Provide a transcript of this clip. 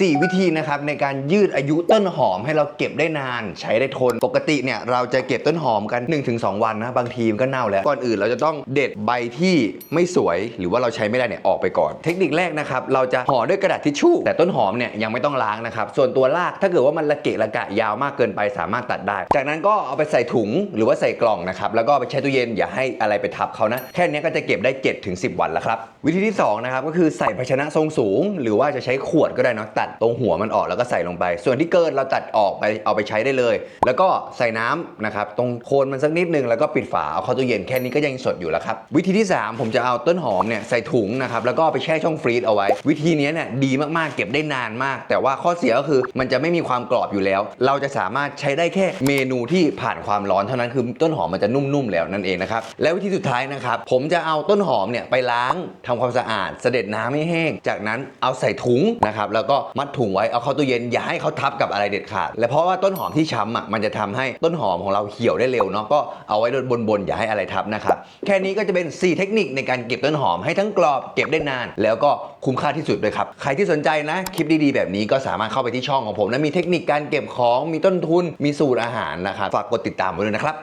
4 วิธีนะครับในการยืดอายุต้นหอมให้เราเก็บได้นานใช้ได้ทน ปกติเนี่ยเราจะเก็บต้นหอมกัน 1-2 วันนะบางทีมก็เน่าแล้ว ก่อนอื่นเราจะต้องเด็ดใบที่ไม่สวย หรือว่าเราใช้ไม่ได้เนี่ยออกไปก่อน เทคนิคแรกนะครับเราจะห่อด้วยกระดาษทิชชู่ แต่ต้นหอมเนี่ยยังไม่ต้องล้างนะครับส่วนตัวรากถ้าเกิดว่ามันระเกะระกะยาวมากเกินไปสามารถตัดได้ จากนั้นก็เอาไปใส่ถุงหรือว่าใส่กล่องนะครับแล้วก็ไปแช่ตู้เย็นอย่าให้อะไรไปทับเขานะแค่นี้ก็จะเก็บได้ 7-10 วันแล้วครับวิธีที่สองนะครับก็คือใส่ภาชนะทรงสูง หรือว่าจะใช้ขวดก็ได้นะตัดตรงหัวมันออกแล้วก็ใส่ลงไป ส่วนที่เกินเราตัดออกไปเอาไปใช้ได้เลย แล้วก็ใส่น้ำนะครับตรงโคนมันสักนิดนึงแล้วก็ปิดฝาเอาเข้าตู้เย็นแค่นี้ก็ยังสดอยู่แล้วครับวิธีที่ 3 ผมจะเอาต้นหอมเนี่ยใส่ถุงนะครับแล้วก็ไปแช่ช่องฟรีซเอาไว้ วิธีนี้เนี่ยดีมากๆเก็บได้นานมาก แต่ว่าข้อเสียก็คือมันจะไม่มีความกรอบอยู่แล้ว เราจะสามารถใช้ได้แค่เมนูที่ผ่านความร้อนเท่านั้นคือต้นหอมมันจะนุ่มๆแล้วนั่นเองนะครับและวิธีสุดท้ายนะครับผมจะเอาต้นหอมเนี่ยไปล้างทำความสะอาดเสด็จน้ำให้แห้ง จากนั้นเอาใส่ถุงนะครับแล้วก็มัดถุงไว้เอาเข้าตู้เย็นอย่าให้เขาทับกับอะไรเด็ดขาด และเพราะว่าต้นหอมที่ช้ำอะมันจะทำให้ต้นหอมของเราเหี่ยวได้เร็วเนาะก็เอาไว้บนๆอย่าให้อะไรทับนะครับแค่นี้ก็จะเป็น 4 เทคนิคในการเก็บต้นหอมให้ทั้งกรอบเก็บได้นาน แล้วก็คุ้มค่าที่สุดด้วยครับใครที่สนใจนะคลิปดีๆ แบบนี้ก็สามารถเข้าไปที่ช่องของผมนะมีเทคนิคการเก็บของมีต้นทุนมีสูตรอาหารนะครับฝากกดติดตามไว้ด้วยนะครับ